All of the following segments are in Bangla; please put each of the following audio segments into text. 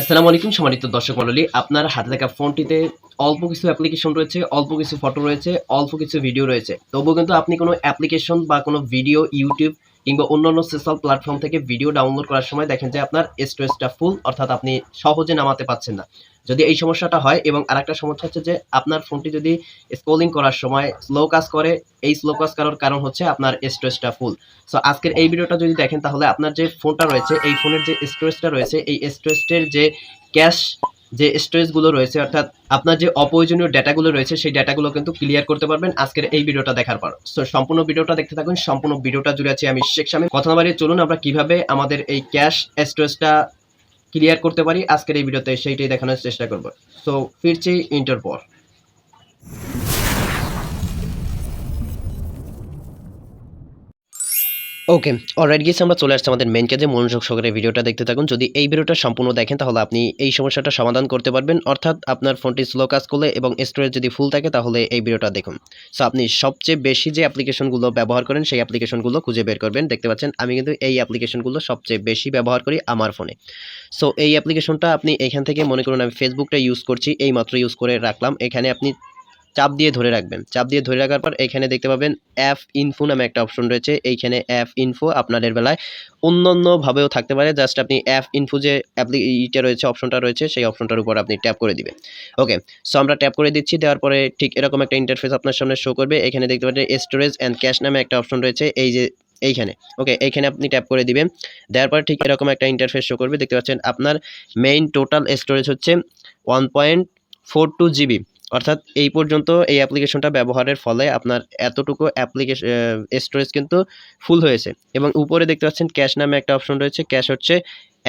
আসসালামু আলাইকুম সম্মানিত দর্শক মণ্ডলী, আপনার হাতে থাকা ফোনটিতে অল্প কিছু অ্যাপ্লিকেশন রয়েছে, অল্প কিছু ফটো রয়েছে, অল্প কিছু ভিডিও রয়েছে। তবুও কিন্তু আপনি কোনো অ্যাপ্লিকেশন বা কোনো ভিডিও ইউটিউব কিংবা অন্যান্য সোশ্যাল প্ল্যাটফর্ম থেকে ভিডিও ডাউনলোড করার সময় দেখেন যে আপনার স্টোরেজটা ফুল অর্থাৎ আপনি সহজে নামাতে পাচ্ছেন না। যদি এই সমস্যাটা হয় এবং আরেকটা সমস্যা হচ্ছে যে আপনার ফোনটি যদি স্ক্রোলিং করার সময় স্লো কাজ করে, এই স্লো কাজ করার কারণ হচ্ছে আপনার স্টোরেজটা ফুল সো আজকের এই ভিডিওটা যদি দেখেন তাহলে আপনার যে ফোনটা রয়েছে, এই ফোনের যে স্টোরেজটা রয়েছে, এই স্টোরেজের যে ক্যাশ যে স্টোরেজগুলো রয়েছে, অর্থাৎ আপনার যে অপ্রয়োজনীয় ডেটাগুলো রয়েছে, সেই ডেটাগুলো কিন্তু ক্লিয়ার করতে পারবেন আজকের এই ভিডিওটা দেখার পর। সো সম্পূর্ণ ভিডিওটা দেখতে থাকুন, সম্পূর্ণ ভিডিওটা জুড়ে আছি আমি শেখ শামীম। কথা না বাড়িয়ে চলুন আমরা কীভাবে আমাদের এই ক্যাশ স্টোরেজটা ক্লিয়ার করতে পারি আজকের এই ভিডিওতে, সেইটাই দেখানোর চেষ্টা করব। সো ফিরছি ইন্টার ওকে অলরাইট গিয়েছে আমরা চলে আসছি আমাদের মেন কাজে মনোযোগ সহকারে ভিডিওটা দেখতে থাকুন। যদি এই ভিডিওটা সম্পূর্ণ দেখেন, তাহলে আপনি এই সমস্যাটা সমাধান করতে পারবেন। অর্থাৎ আপনার ফোনটি স্লো কাজ করলে এবং স্টোরেজ যদি ফুল থাকে, তাহলে এই ভিডিওটা দেখুন। সো আপনি সবচেয়ে বেশি যে অ্যাপ্লিকেশনগুলো ব্যবহার করেন, সেই অ্যাপ্লিকেশনগুলো খুঁজে বের করবেন। দেখতে পাচ্ছেন, আমি কিন্তু এই অ্যাপ্লিকেশনগুলো সবচেয়ে বেশি ব্যবহার করি আমার ফোনে সো এই অ্যাপ্লিকেশনটা আপনি এখান থেকে, মনে করুন, আমি ফেসবুকটা ইউজ করছি এই মাত্র ইউজ করে রাখলাম। এখানে আপনি চাপ দিয়ে ধরে রাখবেন। চাপ দিয়ে ধরে রাখার পর এখানে দেখতে পাবেন অ্যাপ ইনফো নামে একটা অপশন রয়েছে। এইখানে অ্যাপ ইনফো আপনাদের বেলায় অন্য অন্যভাবেও থাকতে পারে। জাস্ট আপনি অ্যাপ ইনফো যে অ্যাপ্লি ইটা রয়েছে অপশনটা রয়েছে, সেই অপশনটার উপর আপনি ট্যাপ করে দিবেন। ওকে সো আমরা ট্যাপ করে দিচ্ছি। দেওয়ার পরে ঠিক এরকম একটা ইন্টারফেস আপনার সামনে শো করবে। এখানে দেখতে পাবেন স্টোরেজ অ্যান্ড ক্যাশ নামে একটা অপশন রয়েছে। এই যে এইখানে। ওকে এইখানে আপনি ট্যাপ করে দিবেন। দেওয়ার পরে ঠিক এরকম একটা ইন্টারফেস শো করবে। দেখতে পাচ্ছেন আপনার মেইন টোটাল স্টোরেজ হচ্ছে one point four two GB অর্থাৎ এই পর্যন্ত এই অ্যাপ্লিকেশনটা ব্যবহারের ফলে আপনার এতটুকু অ্যাপ্লিকেশন স্টোরেজ কিন্তু ফুল হয়েছে। এবং উপরে দেখতে পাচ্ছেন ক্যাশ নামে একটা অপশন রয়েছে। ক্যাশ হচ্ছে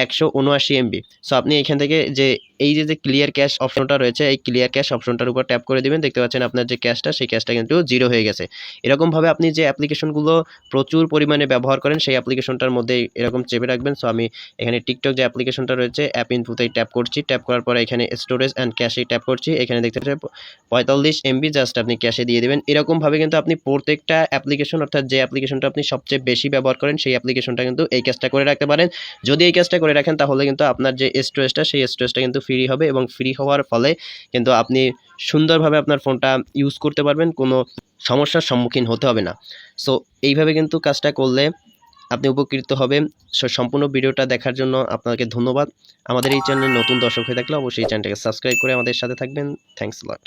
একশো উনআশি এমবি। সো আপনি এখান থেকে যে এই যে যে ক্লিয়ার ক্যাশ অপশনটা রয়েছে, এই ক্লিয়ার ক্যাশ অপশনটার উপর ট্যাপ করে দিবেন। দেখতে পাচ্ছেন আপনার যে ক্যাশটা সেই ক্যাশটা কিন্তু জিরো হয়ে গেছে। এরকমভাবে আপনি যে অ্যাপ্লিকেশনগুলো প্রচুর পরিমাণে ব্যবহার করেন, সেই অ্যাপ্লিকেশনটার মধ্যে এরকম চেপে রাখবেন। সো আমি এখানে টিকটক যে অ্যাপ্লিকেশনটা রয়েছে অ্যাপ ইনফুতেই ট্যাপ করছি। ট্যাপ করার পরে এখানে স্টোরেজ অ্যান্ড ক্যাশেই ট্যাপ করছি। এখানে দেখতে পাচ্ছেন, পঁয়তাল্লিশ এমবি জাস্ট আপনি ক্যাশে দিয়ে দেবেন। এরকমভাবে কিন্তু আপনি প্রত্যেকটা অ্যাপ্লিকেশন অর্থাৎ যে অ্যাপ্লিকেশনটা আপনি সবচেয়ে বেশি ব্যবহার করেন, সেই অ্যাপ্লিকেশনটা কিন্তু এই কাজটা করে রাখতে পারেন। যদি এই কাজটা করে রাখেন, তাহলে কিন্তু আপনার যে স্টোরেজটা সেই স্টোরেজটা কিন্তু ফ্রি হবে এবং ফ্রি হওয়ার ফলে কিন্তু আপনি সুন্দরভাবে আপনার ফোনটা ইউজ করতে পারবেন, কোনো সমস্যার সম্মুখীন হতে হবে না। সো এইভাবে কিন্তু কাজটা করলে আপনি উপকৃত হবেন। সো সম্পূর্ণ ভিডিওটা দেখার জন্য আপনাকে ধন্যবাদ। আমাদের এই চ্যানেলে নতুন দর্শক হয়ে থাকলে অবশ্যই চ্যানেলটাকে সাবস্ক্রাইব করে আমাদের সাথে থাকবেন। Thanks lot